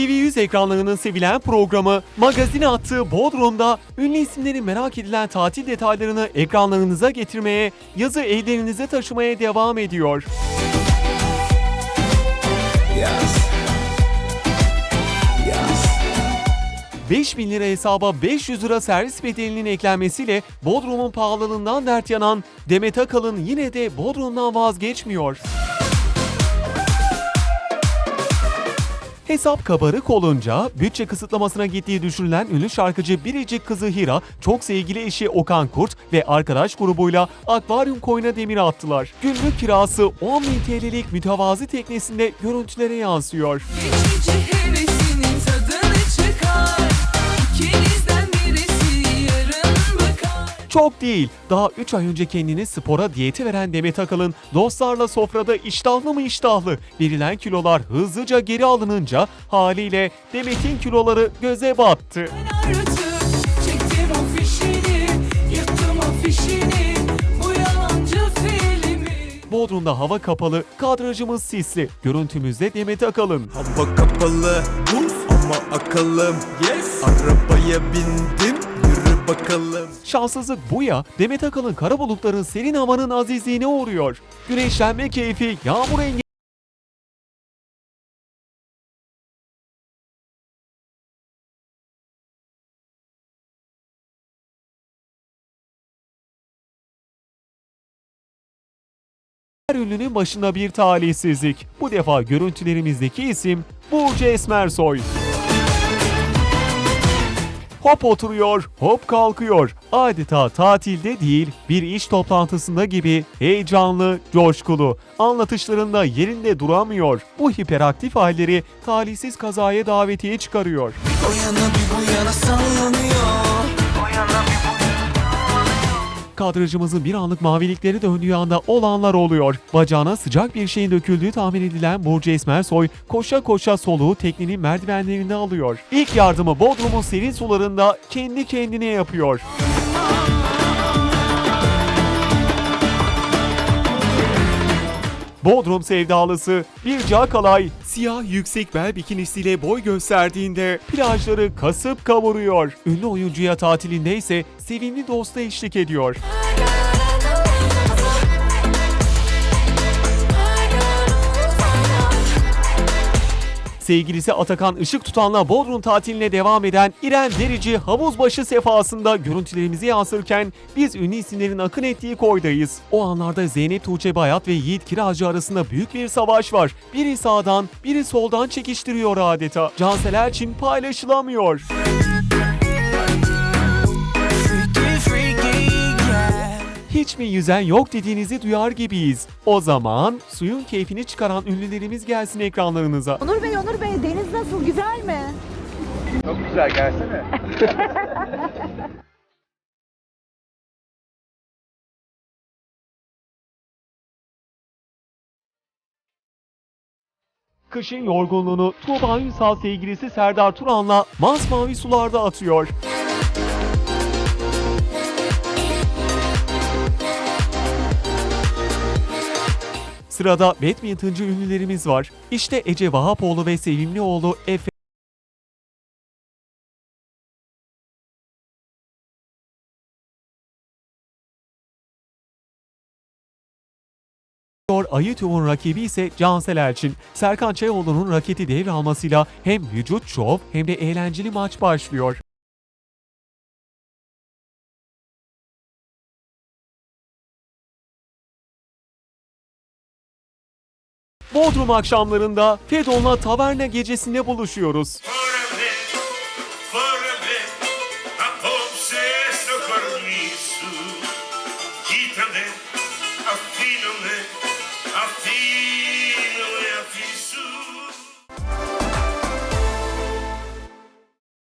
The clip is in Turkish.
TV100 ekranlarının sevilen programı Magazin attığı Bodrum'da ünlü isimlerin merak edilen tatil detaylarını ekranlarınıza getirmeye, yazı evlerinize taşımaya devam ediyor. Yes. 5000 lira hesaba 500 lira servis bedelinin eklenmesiyle Bodrum'un pahalılığından dert yanan Demet Akalın yine de Bodrum'dan vazgeçmiyor. Hesap kabarık olunca bütçe kısıtlamasına gittiği düşünülen ünlü şarkıcı biricik kızı Hira, çok sevgili eşi Okan Kurt ve arkadaş grubuyla akvaryum koyuna demir attılar. Günlük kirası 10 bin TL'lik mütevazi teknesinde görüntülere yansıyor. Geçici Çok değil. Daha 3 ay önce kendini spora diyeti veren Demet Akalın dostlarla sofrada iştahlı mı iştahlı verilen kilolar hızlıca geri alınınca haliyle Demet'in kiloları göze battı. Ben çektim Bu yalancı filmi Bodrum'da hava kapalı, kadrajımız sisli. Görüntümüzde Demet Akalın. Hava kapalı buz ama akalım Yes Arabaya bindim bakalım Şanssızlık bu ya, Demet Akalın kara bulutların serin havanın azizliğine uğruyor. Güneşlenme keyfi, yağmur engel Her ünlünün başında bir talihsizlik. Bu defa görüntülerimizdeki isim Burcu Esmersoy. Hop oturuyor, hop kalkıyor. Adeta tatilde değil, bir iş toplantısında gibi heyecanlı, coşkulu. Anlatışlarında yerinde duramıyor. Bu hiperaktif halleri talihsiz kazaya davetiye çıkarıyor. O yana bir bu yana sallanıyor Kadrajımızın bir anlık mavilikleri döndüğü anda olanlar oluyor. Bacağına sıcak bir şeyin döküldüğü tahmin edilen Burcu Esmersoy koşa koşa soluğu teknenin merdivenlerinde alıyor. İlk yardımı Bodrum'un serin sularında kendi kendine yapıyor. Bodrum sevdalısı bir Cakalay siyah yüksek bel bikinisiyle boy gösterdiğinde plajları kasıp kavuruyor. Ünlü oyuncuya tatilinde ise sevimli dosta eşlik ediyor. Sevgilisi Atakan Işık Tutan'la Bodrum tatiline devam eden İrem Derici havuzbaşı sefasında görüntülerimizi yansırken biz ünlü isimlerin akın ettiği koydayız. O anlarda Zeynep Tuğçe Bayat ve Yiğit Kiracı arasında büyük bir savaş var. Biri sağdan, biri soldan çekiştiriyor adeta. Cansel Elçin paylaşılamıyor. Freaky Hiç mi yüzen yok dediğinizi duyar gibiyiz. O zaman suyun keyfini çıkaran ünlülerimiz gelsin ekranlarınıza. Onur Bey, Onur Bey deniz nasıl güzel mi? Çok güzel gelsene. Kışın yorgunluğunu Tuğba Ünsal sevgilisi Serdar Turan'la masmavi sularda atıyor. Sırada badmintoncu ünlülerimiz var. İşte Ece Vahapoğlu ve sevimli oğlu Efe. Ayıtov'un rakibi ise Cansel Elçin. Serkan Çayoğlu'nun raketi devralmasıyla hem vücut şov hem de eğlenceli maç başlıyor. Bodrum akşamlarında Fedon'la taverna gecesinde buluşuyoruz.